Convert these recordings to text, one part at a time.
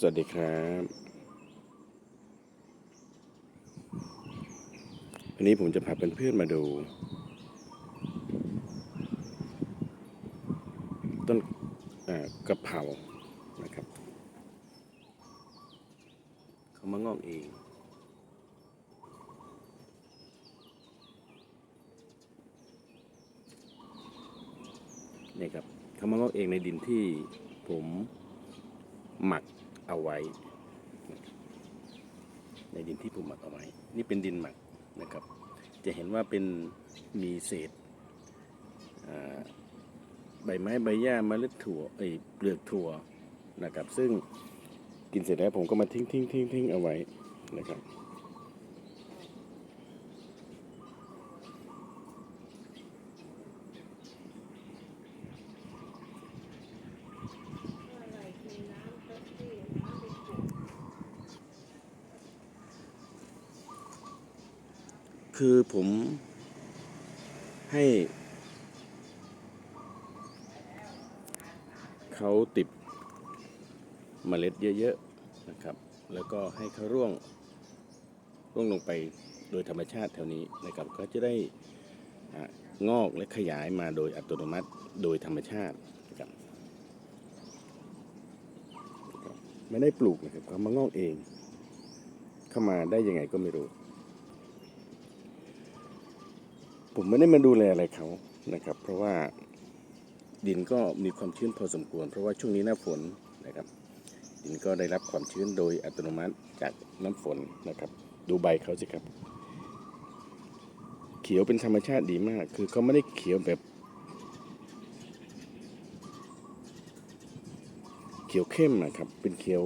สวัสดีครับวันนี้ผมจะพาเพื่อนๆมาดู ต้นกระเพรานะครับ เขามางอกเองนี่ครับเขามางอกเองในดินที่ผมหมัก เอาไว้ ในดินที่ผมหมักเอาไว้ นี่เป็นดินหมักนะครับ จะเห็นว่าเป็นมีเศษใบไม้ใบหญ้าเมล็ดถั่วเอ้ยเปลือกถั่วนะครับ ซึ่งกินเสร็จแล้วผมก็มาทิ้งทิ้งทิ้งทิ้งเอาไว้นะครับ คือผมให้ เขาติดเมล็ดเยอะๆนะครับ แล้วก็ให้เขาร่วงร่วงลงไปโดยธรรมชาติแถวนี้นะครับก็จะได้งอกและขยายมาโดยอัตโนมัติโดยธรรมชาติครับนะครับไม่ได้ปลูกนะครับเขามางอกเอง เข้ามาได้ยังไงก็ไม่รู้ ผมไม่ได้มาดูแลอะไรเขานะครับ เพราะว่าดินก็มีความชื้นพอสมควร เพราะว่าช่วงนี้หน้าฝนนะครับ ดินก็ได้รับความชื้นโดยอัตโนมัติจากน้ำฝนนะครับ ดูใบเขาสิครับ เขียวเป็นธรรมชาติดีมาก คือเขาไม่ได้เขียวแบบเขียวเข้มนะครับ เป็นเขียว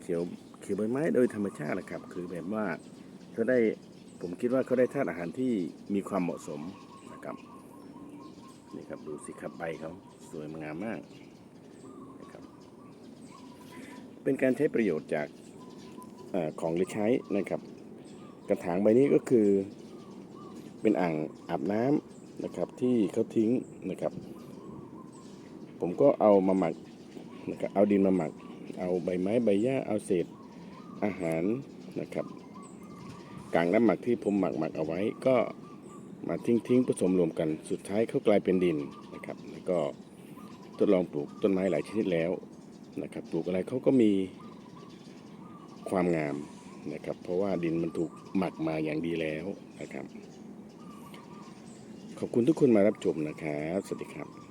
เขียวเขียวใบไม้โดยธรรมชาตินะครับ คือแบบว่าเขาได้ ผมคิดว่าเขาได้ธาตุอาหารที่มีความเหมาะสมนะครับนี่ครับดูสิครับใบเขาสวยงามมากนะครับเป็นการใช้ประโยชน์จากอของเหลือใช้นะครับ กระถางใบนี้ก็คือเป็นอ่างอาบน้ำนะครับที่เขาทิ้งนะครับ ผมก็เอามาหมักนะครับเอาดินมาหมัก เอาใบไม้ใบหญ้าเอาเศษอาหารนะครับ กางน้ำหมักที่ผมหมักหมักเอาไว้ ก็มาทิ้งทิ้งผสมรวมกันสุดท้ายเขากลายเป็นดินนะครับ แล้วก็ทดลองปลูกต้นไม้หลายชนิดแล้วนะครับ ปลูกอะไรเขาก็มีความงามนะครับ เพราะว่าดินมันถูกหมักมาอย่างดีแล้วนะครับ ขอบคุณทุกคนมารับชมนะครับ สวัสดีครับ